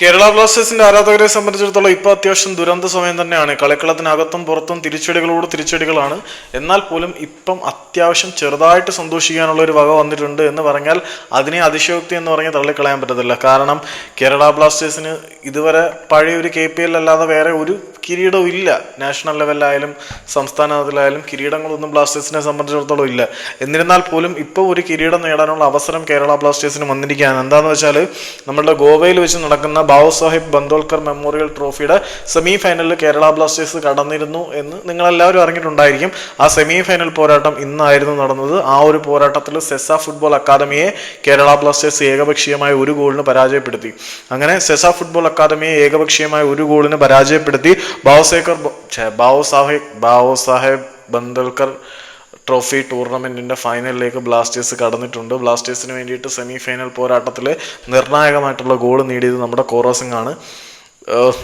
കേരള ബ്ലാസ്റ്റേഴ്സിന്റെ ആരാധകരെ സംബന്ധിച്ചിടത്തോളം ഇപ്പോൾ അത്യാവശ്യം ദുരന്ത സമയം തന്നെയാണ്. കളിക്കളത്തിനകത്തും പുറത്തും തിരിച്ചടികളോട് തിരിച്ചടികളാണ്. എന്നാൽ പോലും ഇപ്പം അത്യാവശ്യം ചെറുതായിട്ട് സന്തോഷിക്കാനുള്ള ഒരു വക വന്നിട്ടുണ്ട് എന്ന് പറഞ്ഞാൽ അതിനെ അതിശയോക്തി എന്ന് പറഞ്ഞ് തള്ളിക്കളയാൻ പറ്റത്തില്ല. കാരണം കേരള ബ്ലാസ്റ്റേഴ്സിന് ഇതുവരെ പഴയ ഒരു കെ പി എൽ അല്ലാതെ വേറെ ഒരു കിരീടവും ഇല്ല. നാഷണൽ ലെവലിലായാലും സംസ്ഥാന തലത്തിലായാലും കിരീടങ്ങളൊന്നും ബ്ലാസ്റ്റേഴ്സിനെ സംബന്ധിച്ചിടത്തോളം ഇല്ല. എന്നിരുന്നാൽ പോലും ഇപ്പോൾ ഒരു കിരീടം നേടാനുള്ള അവസരം കേരള ബ്ലാസ്റ്റേഴ്സിന് വന്നിരിക്കുകയാണ്. എന്താണെന്ന് വെച്ചാൽ നമ്മുടെ ഗോവയിൽ വെച്ച് നടക്കുന്ന ബാബു സാഹിബ് ബന്ദോൾക്കർ മെമ്മോറിയൽ ട്രോഫിയുടെ സെമി ഫൈനലിൽ കേരള ബ്ലാസ്റ്റേഴ്സ് കടന്നിരുന്നു എന്ന് നിങ്ങളെല്ലാവരും അറിഞ്ഞിട്ടുണ്ടായിരിക്കും. ആ സെമി ഫൈനൽ പോരാട്ടം ഇന്നായിരുന്നു നടന്നത്. ആ ഒരു പോരാട്ടത്തിൽ സെസ ഫുട്ബോൾ അക്കാദമിയെ കേരള ബ്ലാസ്റ്റേഴ്സ് ഏകപക്ഷീയമായ ഒരു ഗോളിന് പരാജയപ്പെടുത്തി. അങ്ങനെ സെസ ഫുട്ബോൾ അക്കാദമിയെ ഏകപക്ഷീയമായ ഒരു ഗോളിന് പരാജയപ്പെടുത്തി. ബാവുസേക്കർ ബാവു സാഹിബ് ബാവു സാഹേബ് ബന്ദൽക്കർ ട്രോഫി ടൂർണമെന്റിന്റെ ഫൈനലിലേക്ക് ബ്ലാസ്റ്റേഴ്സ് കടന്നിട്ടുണ്ട്. ബ്ലാസ്റ്റേഴ്സിന് വേണ്ടിയിട്ട് സെമി ഫൈനൽ പോരാട്ടത്തിൽ നിർണായകമായിട്ടുള്ള ഗോൾ നേടിയത് നമ്മുടെ കോറോസിംഗ് ആണ്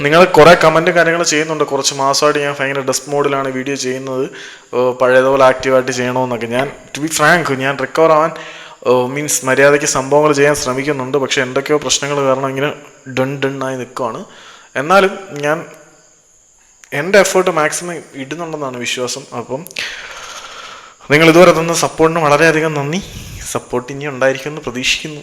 നിങ്ങൾ കുറേ കമന്റും കാര്യങ്ങൾ ചെയ്യുന്നുണ്ട്. കുറച്ച് മാസമായിട്ട് ഞാൻ ഭയങ്കര ഡെസ്ക് മോഡിലാണ് വീഡിയോ ചെയ്യുന്നത്. പഴയതുപോലെ ആക്റ്റീവായിട്ട് ചെയ്യണമെന്നൊക്കെ ഞാൻ ടു ബി ഫ്രാങ്ക് ഞാൻ റിക്കവർ ആവാൻ മീൻസ് മര്യാദയ്ക്ക് സംഭവങ്ങൾ ചെയ്യാൻ ശ്രമിക്കുന്നുണ്ട്. പക്ഷേ എന്തൊക്കെയോ പ്രശ്നങ്ങൾ കാരണം ഇങ്ങനെ ഡൺ ഡണ്ണായി നിൽക്കുവാണ് എന്നാലും ഞാൻ എന്റെ എഫേർട്ട് മാക്സിമം ഇടുന്നുണ്ടെന്നാണ് വിശ്വാസം. അപ്പം നിങ്ങൾ ഇതുവരെ തന്ന സപ്പോർട്ടിന് വളരെയധികം നന്ദി. സപ്പോർട്ട് ഇനി ഉണ്ടായിരിക്കുമെന്ന് പ്രതീക്ഷിക്കുന്നു.